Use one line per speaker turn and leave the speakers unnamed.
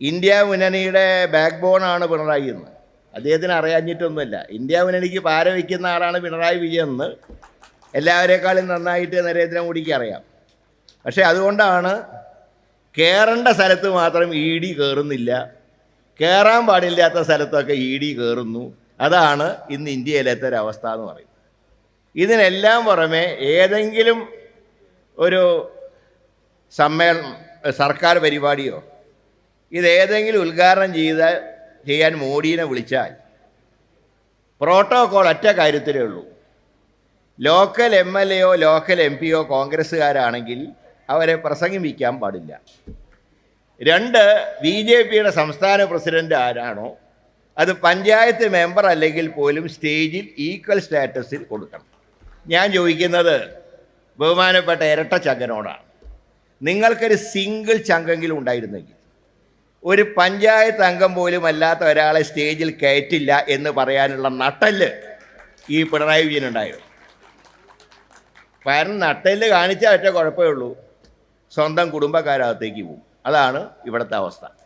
India മുന്നണിയുടെ back ബോണാണ് Pinarayi എന്ന്. അദ്ദേഹത്തിന് അറിയാഞ്ഞിട്ടൊന്നുമില്ല. ഇന്ത്യ മുന്നണിക്ക് പാര വയ്ക്കുന്ന ആളാണ് പിണറായി വിജയൻ എന്ന് എല്ലാവരെക്കാളും നന്നായിട്ട് നരേന്ദ്രമോദിക്ക് അറിയാം. പക്ഷേ അതുകൊണ്ടാണ് കയറേണ്ട സ്ഥലത്ത് മാത്രം ഇ ഡി കയറുന്നില്ല കയറാൻ പാടില്ലാത്ത സ്ഥലത്തൊക്കെ ഇ ഡി കയറുന്നു അതാണ് ഇന്ന് ഇന്ത്യയിലത്തെ ഒരവസ്ഥ എന്ന് പറയുന്നത്. ഇതിനെല്ലാം പുറമെ ഏതെങ്കിലും ഒരു സമ്മേളനം സർക്കാർ പരിപാടിയോ ഇതേതെങ്കിലും ഉദ്ഘാടനം ചെയ്ത ചെയ്യാൻ മോഡീനെ വിളിച്ചാൽ പ്രോട്ടോകോൾ ഒറ്റ കാര്യത്തിലേ ഉള്ളൂ. ലോക്കൽ എം എൽ എയോ ലോക്കൽ എം പിയോ കോൺഗ്രസ്സുകാരാണെങ്കിൽ അവരെ പ്രസംഗിപ്പിക്കാൻ പാടില്ല. രണ്ട് ബി ജെ പിയുടെ സംസ്ഥാന പ്രസിഡന്റ് ആരാണോ അത് പഞ്ചായത്ത് മെമ്പർ അല്ലെങ്കിൽ പോലും സ്റ്റേജിൽ ഈക്വൽ സ്റ്റാറ്റസിൽ കൊടുക്കണം. ഞാൻ ചോദിക്കുന്നത് ബഹുമാനപ്പെട്ട ഇരട്ട ചങ്കനോടാണ് നിങ്ങൾക്കൊരു സിംഗിൾ ചങ്കെങ്കിലും ഉണ്ടായിരുന്നെങ്കിൽ ഒരു പഞ്ചായത്ത് അംഗം പോലും അല്ലാത്ത ഒരാളെ സ്റ്റേജിൽ കയറ്റില്ല എന്ന് പറയാനുള്ള നട്ടൽ ഈ പിണറായി വിജയനുണ്ടായിരുന്നു കാരണം നട്ടൽ കാണിച്ചാൽ ഒറ്റ കുഴപ്പമേ ഉള്ളൂ. സ്വന്തം കുടുംബക്കാരകത്തേക്ക് പോകും. അതാണ് ഇവിടുത്തെ അവസ്ഥ.